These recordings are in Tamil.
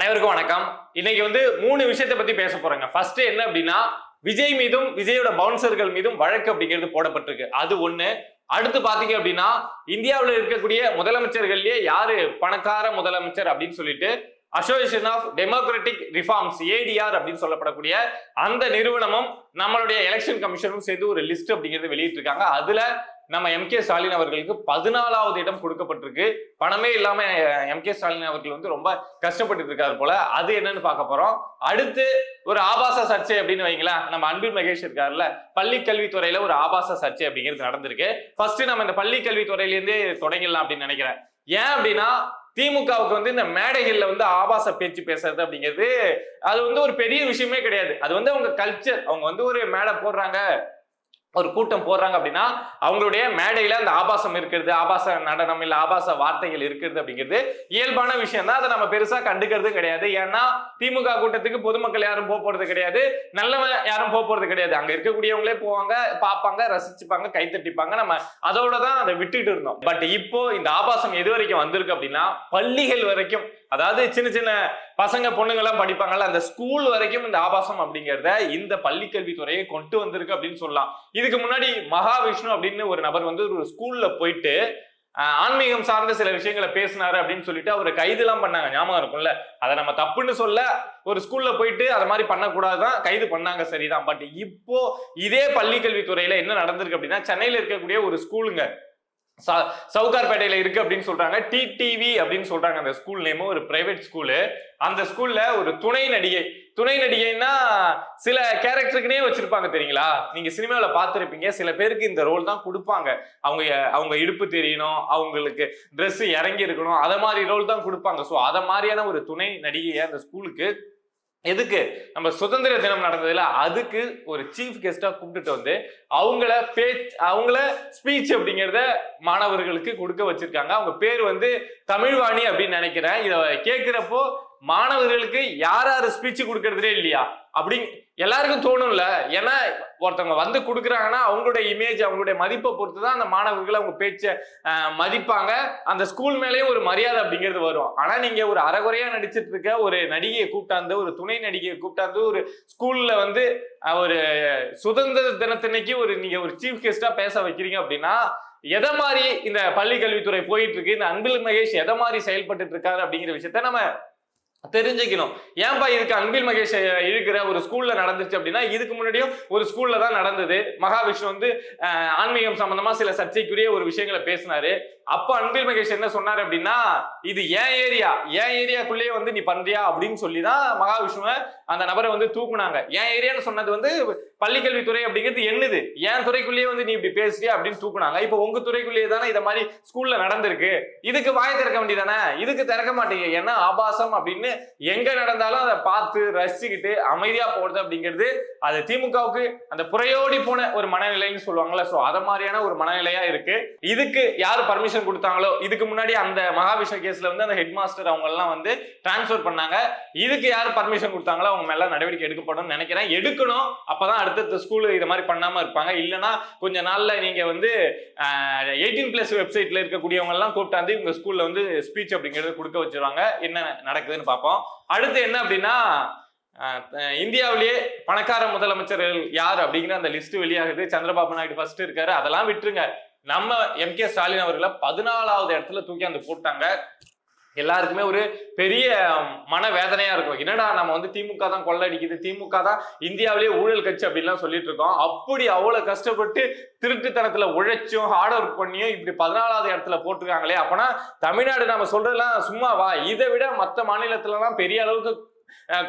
அனைவருக்கும் வணக்கம். இன்னைக்கு வந்து மூணு விஷயத்தை பத்தி பேச போறேங்க. ஃபர்ஸ்ட் என்ன அப்படின்னா விஜய் மீதும் விஜயோட பவுன்சர்கள் மீதும் வழக்கு அப்படிங்கிறது போடப்பட்டிருக்கு. அது ஒண்ணு. அடுத்து பாத்தீங்க அப்படின்னா இந்தியாவில் இருக்கக்கூடிய முதலமைச்சர்கள்லயே யாரு? பணக்கார முதலமைச்சர் அப்படின்னு சொல்லிட்டு association of democratic reforms ADR அப்படின்னு சொல்லப்படக்கூடிய அந்த நிறுவனமும் நம்மளுடைய எலெக்ஷன் கமிஷனும் சேர்ந்து ஒரு லிஸ்ட் அப்படிங்கிறது வெளியிட்டிருக்காங்க. அதுல நம்ம எம் கே ஸ்டாலின் அவர்களுக்கு பதினாலாவது இடம் கொடுக்கப்பட்டிருக்கு. பணமே இல்லாம எம் கே ஸ்டாலின் அவர்கள் வந்து ரொம்ப கஷ்டப்பட்டு இருக்காரு போல. அது என்னன்னு பார்க்க போறோம். அடுத்து ஒரு ஆபாச சர்ச்சை அப்படின்னு வைங்களேன். நம்ம அன்பில் மகேஷ் இருக்காருல்ல. பள்ளி கல்வித்துறையில ஒரு ஆபாச சர்ச்சை அப்படிங்கிறது நடந்திருக்கு. ஃபர்ஸ்ட் நம்ம இந்த பள்ளி கல்வித்துறையிலேருந்தே தொடங்கிடலாம் அப்படின்னு நினைக்கிறேன். ஏன் அப்படின்னா திமுகவுக்கு வந்து இந்த மேடைகள்ல வந்து ஆபாச பேச்சு பேசுறது அப்படிங்கிறது அது வந்து ஒரு பெரிய விஷயமே கிடையாது. அது வந்து அவங்க கல்ச்சர் அவங்க வந்து ஒரு மேடை போடுறாங்க. ஒரு கூட்டம் போடுறாங்க அப்படின்னா அவங்களுடைய மேடையில அந்த ஆபாசம் இருக்கிறது ஆபாச நடனம் இல்ல ஆபாச வார்த்தைகள் இருக்கிறது அப்படிங்கிறது இயல்பான விஷயம் தான் அதை நம்ம பெருசா கண்டுக்கிறது கிடையாது. ஏன்னா திமுக கூட்டத்துக்கு பொதுமக்கள் யாரும் போக போறது கிடையாது. நல்லவன் யாரும் போக போறது கிடையாது. அங்க இருக்கக்கூடியவங்களே போவாங்க பார்ப்பாங்க ரசிச்சுப்பாங்க கைத்தட்டிப்பாங்க. நம்ம அதோட தான் அதை விட்டுட்டு இருந்தோம். பட் இப்போ இந்த ஆபாசம் எது வரைக்கும் வந்திருக்கு அப்படின்னா பள்ளிகள் வரைக்கும் அதாவது சின்ன சின்ன பசங்க பொண்ணுங்கெல்லாம் படிப்பாங்கல்ல அந்த ஸ்கூல் வரைக்கும் இந்த ஆபாசம் அப்படிங்கிறத இந்த பள்ளிக்கல்வித்துறையை கொண்டு வந்திருக்கு அப்படின்னு சொல்லலாம். இதுக்கு முன்னாடி மகாவிஷ்ணு அப்படின்னு ஒரு நபர் வந்து ஒரு ஸ்கூல்ல போயிட்டு ஆன்மீகம் சார்ந்த சில விஷயங்களை பேசினாரு அப்படின்னு சொல்லிட்டு அவரை கைதுலாம் பண்ணாங்க. ஞாபகம் இருக்கும்ல? அதை நம்ம தப்புன்னு சொல்ல ஒரு ஸ்கூல்ல போயிட்டு அதை மாதிரி பண்ணக்கூடாதுதான் கைது பண்ணாங்க சரிதான். பட் இப்போ இதே பள்ளிக்கல்வித்துறையில என்ன நடந்திருக்கு அப்படின்னா சென்னையில இருக்கக்கூடிய ஒரு ஸ்கூலுங்க சவுகார்பேட்டையில இருக்கு அப்படின்னு சொல்றாங்க. டிடிவி அப்படின்னு சொல்றாங்க. அந்த ஸ்கூல் நேமும் ஒரு பிரைவேட் ஸ்கூலு அந்த ஸ்கூல்ல ஒரு துணை நடிகை. துணை நடிகைன்னா சில கேரக்டருக்குனே வச்சிருப்பாங்க தெரியுங்களா? நீங்க சினிமாவில் பார்த்துருப்பீங்க. சில பேருக்கு இந்த ரோல் தான் கொடுப்பாங்க. அவங்க அவங்க இடுப்பு தெரியணும் அவங்களுக்கு ட்ரெஸ் இறங்கி இருக்கணும் அதை மாதிரி ரோல் தான் கொடுப்பாங்க. ஸோ அதை மாதிரியான ஒரு துணை நடிகையை அந்த ஸ்கூலுக்கு எதுக்கு? நம்ம சுதந்திர தினம் நடந்ததுல அதுக்கு ஒரு சீஃப் கெஸ்டா கூப்பிட்டுட்டு வந்து அவங்கள பேச் அவங்கள ஸ்பீச் அப்படிங்கிறத மாணவர்களுக்கு கொடுக்க வச்சிருக்காங்க. அவங்க பேர் வந்து தமிழ்வாணி அப்படின்னு நினைக்கிறேன். இத கேட்கிறப்போ மாணவர்களுக்கு யார் யாரு ஸ்பீச் கொடுக்கறதுலே இல்லையா? அப்படி எல்லாருக்கும் தோணும்ல. ஏன்னா ஒருத்தவங்க வந்து கொடுக்குறாங்கன்னா அவங்களுடைய இமேஜ் அவங்களுடைய மதிப்பை பொறுத்து தான் அந்த மாணவர்கள் அவங்க பேச்சை மதிப்பாங்க. அந்த ஸ்கூல் மேலேயும் ஒரு மரியாதை அப்படிங்கிறது வரும். ஆனால் நீங்கள் ஒரு அறகுறையா நடிச்சிட்டு இருக்க ஒரு நடிகையை கூப்பிட்டாந்து ஒரு துணை நடிகையை கூப்பிட்டாந்து ஒரு ஸ்கூலில் வந்து ஒரு சுதந்திர தினத்தன்னைக்கு ஒரு நீங்கள் ஒரு சீஃப் கெஸ்ட்டாக பேச வைக்கிறீங்க அப்படின்னா எதை மாதிரி இந்த பள்ளி கல்வித்துறை போயிட்டு இருக்கு இந்த அன்பில் மகேஷ் எதை மாதிரி செயல்பட்டு இருக்காரு அப்படிங்கிற விஷயத்த நம்ம தெரிஞ்சுக்கணும். ஏன்பா இதுக்கு அன்பில் மகேஷ் இழுக்கிற ஒரு ஸ்கூல்ல நடந்துச்சு அப்படின்னா இதுக்கு முன்னாடியும் ஒரு ஸ்கூல்ல தான் நடந்தது. மகாவிஷ்ணு வந்து ஆன்மீகம் சம்பந்தமா சில சர்ச்சைக்குரிய ஒரு விஷயங்களை பேசினாரு. அப்ப அன்பில் மகேஷ் என்ன சொன்னார் அப்படின்னா இது ஏன் ஏரியா ஏன் ஏரியாக்குள்ளேயே வந்து நீ பண்றியா அப்படின்னு சொல்லி தான் மகாவிஷ்ணுவை அந்த நபரை வந்து தூக்குனாங்க. ஏன் ஏரியான்னு சொன்னது வந்து பள்ளிக்கல்வித்துறை அப்படிங்கிறது என்னது? ஏன் துறைக்குள்ளேயே வந்து நீ இப்படி பேசுறியா அப்படின்னு தூக்குனாங்க. இப்போ உங்க துறைக்குள்ளேயே தானே இதை மாதிரி ஸ்கூல்ல நடந்திருக்கு. இதுக்கு வாய் திறக்க வேண்டியதானே இதுக்கு திறக்க மாட்டீங்க. ஏன்னா ஆபாசம் அப்படின்னு எங்க நடந்தாலும் அதை பார்த்து ரசிச்சுக்கிட்டு அமைதியா போறது அப்படிங்கிறது அது திமுகவுக்கு அந்த புறையோடி போன ஒரு மனநிலைன்னு சொல்லுவாங்கல்ல. ஸோ அதை மாதிரியான ஒரு மனநிலையா இருக்கு. இதுக்கு யார் பர்மிஷன் கொடுத்தாங்களோ இதுக்கு முன்னாடி அந்த மகாவிஷ்ணு கேஸ்ல வந்து அந்த ஹெட் மாஸ்டர் அவங்க எல்லாம் வந்து டிரான்ஸ்ஃபர் பண்ணாங்க. இதுக்கு யார் பர்மிஷன் கொடுத்தாங்களோ அவங்க மேல நடவடிக்கை எடுக்கப்படும் நினைக்கிறேன். எடுக்கணும். அப்பதான் அடுத்தடுத்த ஸ்கூல் இது மாதிரி பண்ணாம இருப்பாங்க. இல்லைன்னா கொஞ்ச நாள்ல நீங்க வந்து எயிட்டீன் பிளஸ் வெப்சைட்ல இருக்கக்கூடியவங்க எல்லாம் கூப்பிட்டாந்து இவங்க ஸ்கூல்ல வந்து ஸ்பீச் அப்படிங்கிறது கொடுக்க வச்சிருவாங்க. என்ன நடக்குதுன்னு பார்ப்போம் அடுத்து என்ன அப்படின்னா அஹ், இந்தியாவிலேயே பணக்கார முதலமைச்சர்கள் யார் அப்படிங்கிற அந்த லிஸ்ட் வெளியாகுது. சந்திரபாபு நாயுடு ஃபர்ஸ்ட் இருக்காரு. அதெல்லாம் விட்டுருங்க. நம்ம எம் கே ஸ்டாலின் அவர்களை பதினாலாவது இடத்துல தூக்கி அந்த போட்டாங்க. எல்லாருக்குமே ஒரு பெரிய மன வேதனையா இருக்கும். என்னடா நம்ம வந்து திமுக தான் கொள்ளடிக்குது திமுக தான் இந்தியாவிலேயே ஊழல் கட்சி அப்படின்லாம் சொல்லிட்டு இருக்கோம். அப்படி அவ்வளவு கஷ்டப்பட்டு திருட்டுத்தனத்துல உழைச்சும் ஹார்ட் ஒர்க் பண்ணியும் இப்படி பதினாலாவது இடத்துல போட்டிருக்காங்களே அப்பனா தமிழ்நாடு நம்ம சொல்றதெல்லாம் சும்மாவா? இதை விட மற்ற மாநிலத்துலலாம் பெரிய அளவுக்கு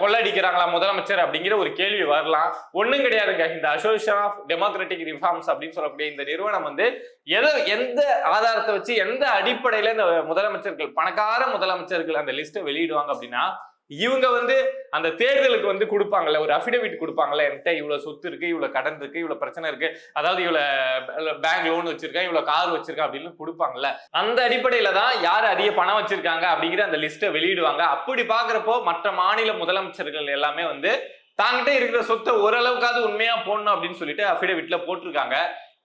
கொள்ளடிக்கிறாங்களா முதலமைச்சர் அப்படிங்கிற ஒரு கேள்வி வரலாம். ஒன்றும் கிடையாதுங்க. இந்த அசோசியேஷன் ஆஃப் டெமோக்ராட்டிக் ரிஃபார்ம்ஸ் அப்படின்னு சொல்லக்கூடிய இந்த நிறுவனம் வந்து எதை எந்த ஆதாரத்தை வச்சு எந்த அடிப்படையில் இந்த முதலமைச்சர்கள் பணக்கார முதலமைச்சர்கள் அந்த லிஸ்ட்டை வெளியிடுவாங்க அப்படின்னா இவங்க வந்து அந்த தேர்தலுக்கு வந்து கொடுப்பாங்கல்ல ஒரு அஃபிடவிட் கொடுப்பாங்கல்ல என்கிட்ட இவ்வளவு சொத்து இருக்கு இவ்வளவு கடன் இருக்கு இவ்வளவு பிரச்சனை இருக்கு அதாவது இவ்வளவு பேங்க் லோன் வச்சிருக்கேன் இவ்வளவு கார் வச்சிருக்கேன் அப்படின்னு கொடுப்பாங்கல்ல. அந்த அடிப்படையில தான் யார் அதிக பணம் வச்சிருக்காங்க அப்படிங்கிற அந்த லிஸ்ட்டை வெளியிடுவாங்க. அப்படி பாக்குறப்போ மற்ற மாநில முதலமைச்சர்கள் எல்லாமே வந்து தாங்கிட்ட இருக்கிற சொத்தை ஓரளவுக்காவது உண்மையா போடணும் அப்படின்னு சொல்லிட்டு அஃபிடவிட்ல போட்டிருக்காங்க.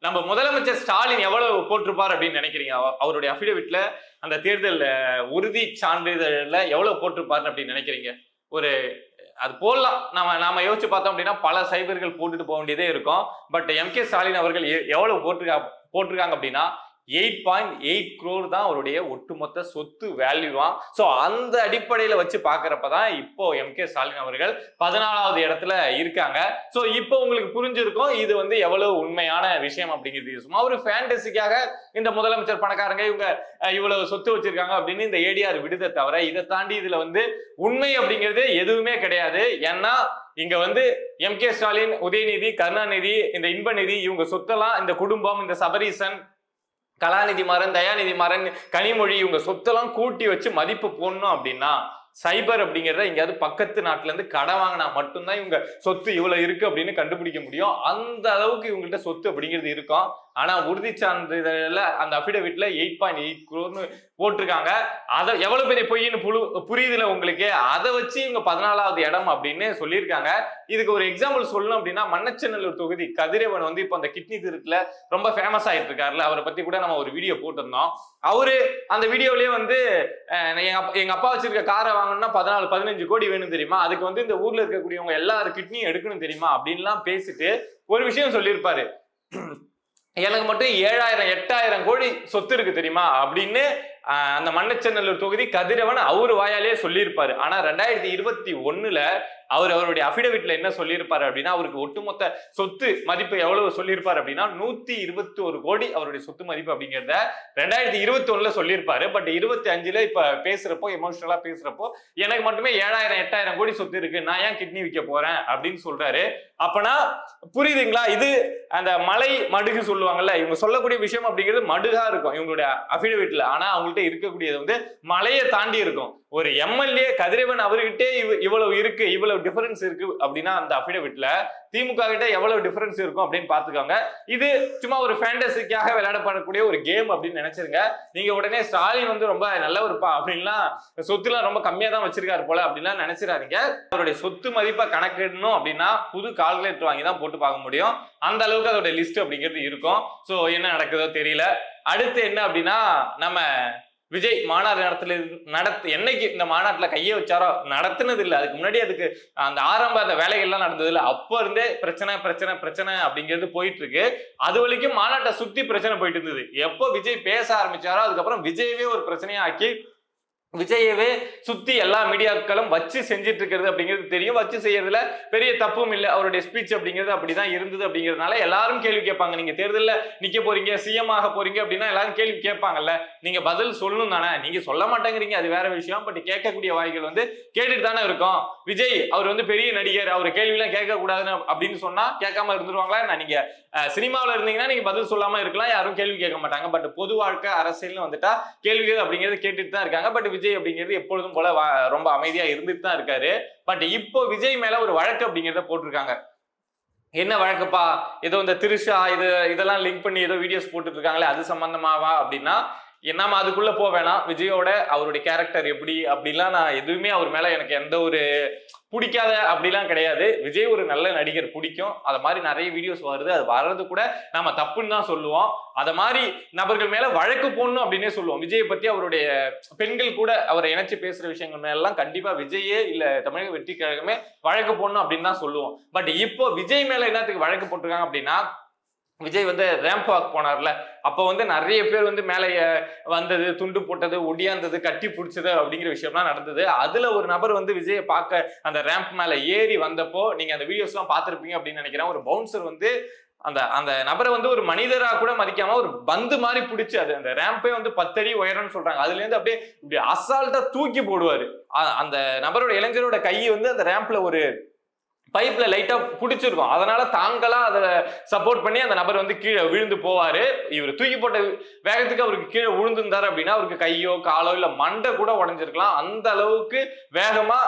நம்ம முதலமைச்சர் ஸ்டாலின் எவ்வளவு போட்டிருப்பார் அப்படின்னு நினைக்கிறீங்க? அவருடைய அஃபிடவிட்ல அந்த தேர்தல் உறுதி சான்றிதழில் எவ்வளோ போட்டிருப்பாருன்னு அப்படின்னு நினைக்கிறீங்க? ஒரு அது போடலாம். நம்ம நாம யோசிச்சு பார்த்தோம் அப்படின்னா பல சைபர்கள் போட்டுட்டு போக வேண்டியதே இருக்கும். பட் எம் கே ஸ்டாலின் அவர்கள் எ- எவ்வளவு போட்டிருக்கா போட்டிருக்காங்க அப்படின்னா எயிட் பாயிண்ட் எயிட் க்ரோர் தான் அவருடைய ஒட்டுமொத்த சொத்து வேல்யூவாம் ஸோ அந்த அடிப்படையில் வச்சு பார்க்குறப்ப தான் இப்போ எம் கே ஸ்டாலின் அவர்கள் பதினாலாவது இடத்துல இருக்காங்க. ஸோ இப்போ உங்களுக்கு புரிஞ்சிருக்கும் இது வந்து எவ்வளவு உண்மையான விஷயம் அப்படிங்கிறது. சும்மா ஒரு ஃபேண்டசிக்காக இந்த முதலமைச்சர் பணக்காரங்க இவங்க இவ்வளவு சொத்து வச்சிருக்காங்க அப்படின்னு இந்த ஏடிஆர் விடுதை தவிர இதை தாண்டி இதுல வந்து உண்மை அப்படிங்கிறது எதுவுமே கிடையாது. ஏன்னா இங்க வந்து எம் கே ஸ்டாலின் உதயநிதி கருணாநிதி இந்த இன்பநிதி இவங்க சொத்தெல்லாம் இந்த குடும்பம் இந்த சபரீசன் கலாநிதி மாறன் தயாநிதி மாறன் கனிமொழி இவங்க சொத்தெல்லாம் கூட்டி வச்சு மதிப்பு போடணும் அப்படின்னா சைபர் அப்படிங்கிறத எங்கேயாவது பக்கத்து நாட்டுல இருந்து கடன் வாங்கினா மட்டும்தான் இவங்க சொத்து இவ்வளவு இருக்கு அப்படின்னு கண்டுபிடிக்க முடியும். அந்த அளவுக்கு இவங்கள்ட்ட சொத்து அப்படிங்கிறது இருக்கும் ஆனா உறுதி சான்றிதழ்ல அந்த அபிடவிட்ல எயிட் பாயிண்ட் எயிட் குரோர்னு போட்டிருக்காங்க. அதை எவ்வளவு பெரிய பொய்ன்னு புழு புரியுதுல உங்களுக்கு? அதை வச்சு இவங்க பதினாலாவது இடம் அப்படின்னு சொல்லியிருக்காங்க. இதுக்கு ஒரு எக்ஸாம்பிள் சொல்லணும் அப்படின்னா மண்ணச்சநல்லூர் தொகுதி கதிரவன் வந்து இப்போ அந்த கிட்னி திருட்டுல ரொம்ப ஃபேமஸ் ஆயிட்டு இருக்காருல்ல அவரை பத்தி கூட நம்ம ஒரு வீடியோ போட்டிருந்தோம். அவரு அந்த வீடியோலயே வந்து அப்பா- எங்க அப்பா வச்சிருக்க காரை வாங்கணும்னா பதினாலு பதினஞ்சு கோடி வேணும் தெரியுமா? அதுக்கு வந்து இந்த ஊர்ல இருக்கக்கூடியவங்க எல்லாரும் கிட்னியும் எடுக்கணும் தெரியுமா? அப்படின்லாம் பேசிட்டு ஒரு விஷயம் சொல்லியிருப்பாரு. எனக்கு மட்டும் ஏழாயிரம் எட்டாயிரம் கோடி சொத்து இருக்கு தெரியுமா? அப்படின்னு அந்த மண்ணச்சநல்லூர் தொகுதி கதிரவன் அவர் வாயாலே சொல்லியிருப்பாரு. ஆனா ரெண்டாயிரத்தி இருபத்தி ஒண்ணுல அவர் அவருடைய அபிடவிட்ல என்ன சொல்லியிருப்பாரு அப்படின்னா அவருக்கு ஒட்டுமொத்த சொத்து மதிப்பு எவ்வளவு சொல்லியிருப்பாரு அப்படின்னா நூத்தி இருபத்தி ஒரு கோடி அவருடைய சொத்து மதிப்பு அப்படிங்கிறத ரெண்டாயிரத்தி இருபத்தி ஒண்ணுல சொல்லியிருப்பாரு. பட் இருபத்தி அஞ்சுல இப்ப பேசுறப்போ எமோஷனலா பேசுறப்போ எனக்கு மட்டுமே ஏழாயிரம் எட்டாயிரம் கோடி சொத்து இருக்கு. நான் ஏன் கிட்னி விற்க போறேன்? அப்படின்னு சொல்றாரு. அப்பனா புரியுதுங்களா? இது அந்த மலை மடுகு சொல்லுவாங்கல்ல இவங்க சொல்லக்கூடிய விஷயம் அப்படிங்கிறது மடுகா இருக்கும் இவங்களுடைய அபிடவிட்ல ஆனா அவங்கள்ட்ட இருக்கக்கூடியது வந்து மலையை தாண்டி இருக்கும். ஒரு எம்எல்ஏ கதிரவன் அவர்கிட்டே இவ்- இவ்வளவு இருக்கு இவ்வளவு டிஃபரன்ஸ் இருக்கு அப்படின்னா அந்த அபிடவிட்ல திமுக கிட்ட எவ்வளவு டிஃபரன்ஸ் இருக்கும் அப்படின்னு பாத்துக்கோங்க இது சும்மா ஒரு ஃபேண்டசிக்காக விளையாடப்படக்கூடிய ஒரு கேம் அப்படின்னு நினைச்சிருங்க. நீங்க உடனே ஸ்டாலின் வந்து ரொம்ப நல்ல இருப்பா அப்படின்லாம் சொத்துலாம் ரொம்ப கம்மியா தான் வச்சிருக்காரு போல அப்படின்லாம் நினைச்சிடாதீங்க. அவருடைய சொத்து மதிப்பை கணக்கிடணும் அப்படின்னா புது கால்குலேட்டர் வாங்கி தான் போட்டு பார்க்க முடியும். அந்த அளவுக்கு அதோட லிஸ்ட் அப்படிங்கிறது இருக்கும். ஸோ என்ன நடக்குதோ தெரியல. அடுத்து என்ன அப்படின்னா நம்ம விஜய் மாநாடு நடத்துல நடத்து என்னைக்கு இந்த மாநாட்டில் கையை வச்சாரோ நடத்துனது இல்லை அதுக்கு முன்னாடி அதுக்கு அந்த ஆரம்ப அந்த வேலைகள்லாம் நடந்தது இல்லை அப்போ இருந்தே பிரச்சனை பிரச்சனை பிரச்சனை அப்படிங்கிறது போயிட்டு இருக்கு அது வரைக்கும் மாநாட்டை சுற்றி பிரச்சனை போயிட்டு இருந்தது. எப்போ விஜய் பேச ஆரம்பிச்சாரோ அதுக்கப்புறம் விஜயவே ஒரு பிரச்சனையாக ஆக்கி விஜயவே சுத்தி எல்லா மீடியாக்களும் வச்சு செஞ்சுட்டு இருக்கிறது அப்படிங்கிறது தெரியும். வச்சு செய்யறதுல பெரிய தப்பும் இல்லை. அவருடைய ஸ்பீச் அப்படிங்கிறது அப்படிதான் இருந்தது அப்படிங்கிறதுனால எல்லாரும் கேள்வி கேட்பாங்க. நீங்க தேர்தலில் நிக்க போறீங்க சிஎம் ஆக போறீங்க அப்படின்னா எல்லாரும் கேள்வி கேட்பாங்கல்ல. நீங்க பதில் சொல்லணும் தானே. நீங்க சொல்ல மாட்டேங்கிறீங்க அது வேற விஷயம். பட் கேட்கக்கூடிய வாய்கள் வந்து கேட்டுட்டு தானே இருக்கும். விஜய் அவர் வந்து பெரிய நடிகர். அவர் கேள்விலாம் கேட்க கூடாதுன்னு அப்படின்னு சொன்னா கேட்காம இருந்துருவாங்களா? நான் நீங்க சினிமாவில் சினிமாவுல இருந்தீங்கன்னா நீங்க பதில் சொல்லாம இருக்கலாம். யாரும் கேள்வி கேட்க மாட்டாங்க. பட் பொது வாழ்க்கை அரசியல்னு வந்துட்டா கேள்விகள் அப்படிங்கிறது கேட்டுட்டு தான் இருக்காங்க. பட் விஜய் அப்படிங்கிறது எப்பொழுதும் போல ரொம்ப அமைதியா இருந்துட்டு தான் இருக்காரு. பட் இப்போ விஜய் மேல ஒரு வழக்கு அப்படிங்கிறத போட்டிருக்காங்க. என்ன வழக்குப்பா? ஏதோ இந்த திருஷா இது இதெல்லாம் லிங்க் பண்ணி ஏதோ வீடியோஸ் போட்டுட்டு இருக்காங்களே அது சம்பந்தமாவா அப்படின்னா நம்ம அதுக்குள்ள போக வேணாம். விஜயோட அவருடைய கேரக்டர் எப்படி? அப்படிலாம் நான் எதுவுமே அவர் மேல எனக்கு எந்த ஒரு பிடிக்காத அப்படிலாம் கிடையாது. விஜய் ஒரு நல்ல நடிகர் பிடிக்கும். அது மாதிரி நிறைய வீடியோஸ் வருது. அது வர்றது கூட நம்ம தப்புன்னு தான் சொல்லுவோம். அத மாதிரி நபர்கள் மேல வழக்கு போடணும் அப்படின்னே சொல்லுவோம். விஜயை பத்தி அவருடைய பெண்கள் கூட அவரை இணைச்சு பேசுற விஷயங்கள் எல்லாம் கண்டிப்பா விஜயே இல்ல தமிழக வெற்றி கழகமே வழக்கு போடணும் அப்படின்னு தான் சொல்லுவோம். பட் இப்போ விஜய் மேல என்னத்துக்கு வழக்கு போட்டிருக்காங்க அப்படின்னா விஜய் வந்து ரேம்ப் வாக் போனார்ல. அப்போ வந்து நிறைய பேர் வந்து மேலே வந்தது துண்டு போட்டது ஒடியாந்தது கட்டி பிடிச்சது அப்படிங்கிற விஷயம்லாம் நடந்தது. அதுல ஒரு நபர் வந்து விஜயை பார்க்க அந்த ரேம்ப் மேலே ஏறி வந்தப்போ நீங்க அந்த வீடியோஸ்லாம் பார்த்துருப்பீங்க அப்படின்னு நினைக்கிறேன். ஒரு பவுன்சர் வந்து அந்த அந்த நபரை வந்து ஒரு மனிதரா கூட மதிக்காம ஒரு பந்து மாதிரி பிடிச்சி அது அந்த ரேம்பே வந்து பத்தடி உயரம்னு சொல்றாங்க. அதுல இருந்து அப்படியே இப்படி அசால்ட்டா தூக்கி போடுவாரு. அந்த நபரோட இளைஞரோட கை வந்து அந்த ரேம்ப்ல ஒரு பைப்ல லைட்டா பிடிச்சிருக்கும். அதனால தாங்களா அதை சப்போர்ட் பண்ணி அந்த நபர் வந்து கீழே விழுந்து போவாரு. இவர் தூக்கி போட்ட வேகத்துக்கு அவருக்கு கீழே விழுந்திருந்தாரு அப்படின்னா அவருக்கு கையோ காலோ இல்ல மண்டை கூட உடஞ்சிருக்கலாம். அந்த அளவுக்கு வேகமா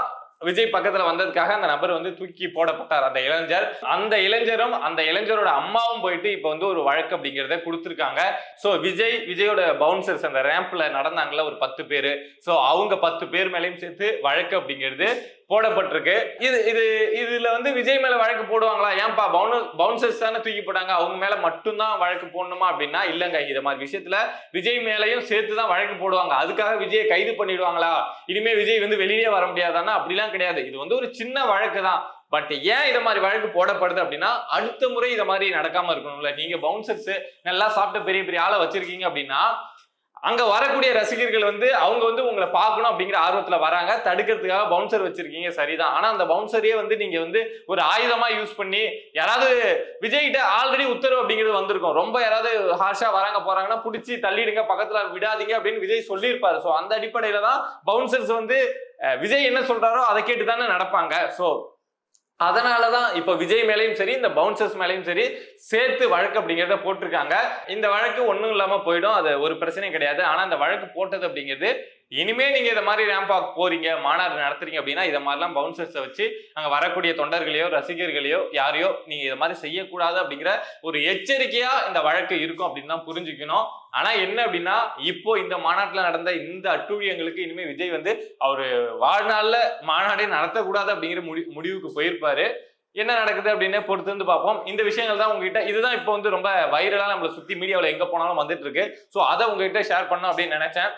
விஜய் பக்கத்துல வந்ததுக்காக அந்த நபர் வந்து தூக்கி போடப்பட்டார். அந்த இளைஞர். அந்த இளைஞரும் அந்த இளைஞரோட அம்மாவும் போயிட்டு இப்ப வந்து ஒரு வழக்கு அப்படிங்கிறத கொடுத்துருக்காங்க. ஸோ விஜய் விஜயோட பவுன்சர்ஸ் அந்த ரேம்ப்ல நடந்தாங்கல்ல ஒரு பத்து பேர். ஸோ அவங்க பத்து பேர் மேலேயும் சேர்த்து வழக்கு அப்படிங்கிறது போடப்பட்டிருக்கு. இது இது இதுல வந்து விஜய் மேல வழக்கு போடுவாங்களா? ஏன்பா பவுன்ஸ் பவுன்சர்ஸ் தானே தூக்கி போட்டாங்க? அவங்க மேல மட்டும்தான் வழக்கு போடணுமா அப்படின்னா? இல்லங்க. இது மாதிரி விஷயத்துல விஜய் மேலையும் சேர்த்து தான் வழக்கு போடுவாங்க. அதுக்காக விஜயை கைது பண்ணிடுவாங்களா? இனிமே விஜய் வந்து வெளியே வர முடியாதான்னா அப்படிலாம் கிடையாது. இது வந்து ஒரு சின்ன வழக்கு தான் பட் ஏன் இதை மாதிரி வழக்கு போடப்படுது அப்படின்னா அடுத்த முறை இதை மாதிரி நடக்காம இருக்கணும்ல. நீங்க பவுன்சர்ஸ் நல்லா சாப்பிட்ட பெரிய பெரிய ஆளை வச்சிருக்கீங்க அப்படின்னா அங்க வரக்கூடிய ரசிகர்கள் வந்து அவங்க வந்து உங்களை பார்க்கணும் அப்படிங்கிற ஆர்வத்துல வராங்க. தடுக்கிறதுக்காக பவுன்சர் வச்சிருக்கீங்க. சரிதான். ஆனா அந்த பவுன்சரையே வந்து நீங்க வந்து ஒரு ஆயுதமா யூஸ் பண்ணி யாராவது விஜய் கிட்ட ஆல்ரெடி உத்தரவு அப்படிங்கிறது வந்திருக்கும். ரொம்ப யாராவது ஹார்ஷா வராங்க போறாங்கன்னா பிடிச்சி தள்ளிடுங்க பக்கத்துல விடாதீங்க அப்படின்னு விஜய் சொல்லியிருப்பாரு. ஸோ அந்த அடிப்படையில தான் பவுன்சர்ஸ் வந்து விஜய் என்ன சொல்றாரோ அதை கேட்டு தானே நடப்பாங்க. ஸோ அதனாலதான் இப்ப விஜய் மேலையும் சரி இந்த பவுன்சர்ஸ் மேலேயும் சரி சேர்த்து வழக்கு அப்படிங்கிறத போட்டிருக்காங்க. இந்த வழக்கு ஒண்ணும் இல்லாம போயிடும். அது ஒரு பிரச்சனையும் கிடையாது. ஆனா இந்த வழக்கு போட்டது அப்படிங்கிறது இனிமே நீங்க இதை மாதிரி ரேம்ப் வாக் போறீங்க மாநாடு நடத்துறீங்க அப்படின்னா இதை மாதிரிலாம் பவுன்சர்ஸை வச்சு அங்க வரக்கூடிய தொண்டர்களையோ ரசிகர்களையோ யாரையோ நீங்க இதை மாதிரி செய்யக்கூடாது அப்படிங்கிற ஒரு எச்சரிக்கையா இந்த வழக்கு இருக்கும் அப்படின்னு தான் புரிஞ்சுக்கணும். ஆனா என்ன அப்படின்னா இப்போ இந்த மாநாட்டில் நடந்த இந்த அட்டூழியங்களுக்கு இனிமே விஜய் வந்து அவரு வாழ்நாள்ல மாநாடே நடத்தக்கூடாது அப்படிங்கிற முடி முடிவுக்கு போயிருப்பாரு. என்ன நடக்குது அப்படின்னு பொறுத்து வந்து பார்ப்போம். இந்த விஷயங்கள் தான் உங்ககிட்ட இதுதான் இப்போ வந்து ரொம்ப வைரலாக நம்மளை சுற்றி மீடியாவில் எங்கே போனாலும் வந்துட்டு இருக்கு. ஸோ அதை உங்ககிட்ட ஷேர் பண்ணோம் அப்படின்னு நினைச்சேன்.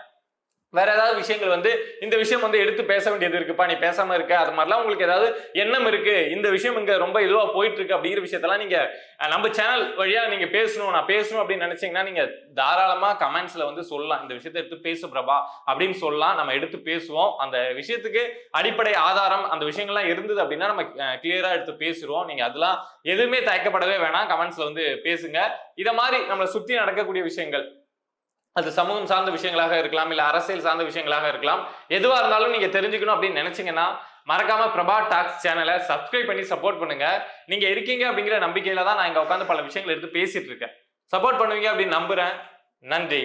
வேற ஏதாவது விஷயங்கள் வந்து இந்த விஷயம் வந்து எடுத்து பேச வேண்டியது இருக்குப்பா நீ பேசாம இருக்க. அது மாதிரிலாம் உங்களுக்கு ஏதாவது எண்ணம் இருக்கு. இந்த விஷயம் இங்க ரொம்ப இதுவா போயிட்டு இருக்கு அப்படிங்கிற விஷயத்தெல்லாம் நீங்க நம்ம சேனல் வழியா நீங்க பேசணும் நான் பேசணும் அப்படின்னு நினைச்சீங்கன்னா நீங்க தாராளமா கமெண்ட்ஸ்ல வந்து சொல்லலாம். இந்த விஷயத்தை எடுத்து பேசு பிரபா அப்படின்னு சொல்லலாம். நம்ம எடுத்து பேசுவோம். அந்த விஷயத்துக்கு அடிப்படை ஆதாரம் அந்த விஷயங்கள்லாம் இருந்தது அப்படின்னா நம்ம கிளியரா எடுத்து பேசுறோம் நீங்க அதெல்லாம் எதுவுமே தயக்கப்படவே வேணாம். கமெண்ட்ஸ்ல வந்து பேசுங்க. இதை மாதிரி நம்மளை சுத்தி நடக்கக்கூடிய விஷயங்கள் அது சமூகம் சார்ந்த விஷயங்களாக இருக்கலாம் இல்லை அரசியல் சார்ந்த விஷயங்களாக இருக்கலாம். எதுவாக இருந்தாலும் நீங்கள் தெரிஞ்சுக்கணும் அப்படின்னு நினச்சிங்கன்னா மறக்காம பிரபா டாக்ஸ் சேனலை சப்ஸ்கிரைப் பண்ணி சப்போர்ட் பண்ணுங்க. நீங்க இருக்கீங்க அப்படிங்கிற நம்பிக்கையில தான் நான் இங்க உட்காந்து பல விஷயங்கள் எடுத்து பேசிட்டு இருக்கேன். சப்போர்ட் பண்ணுவீங்க அப்படின்னு நம்புறேன். நன்றி.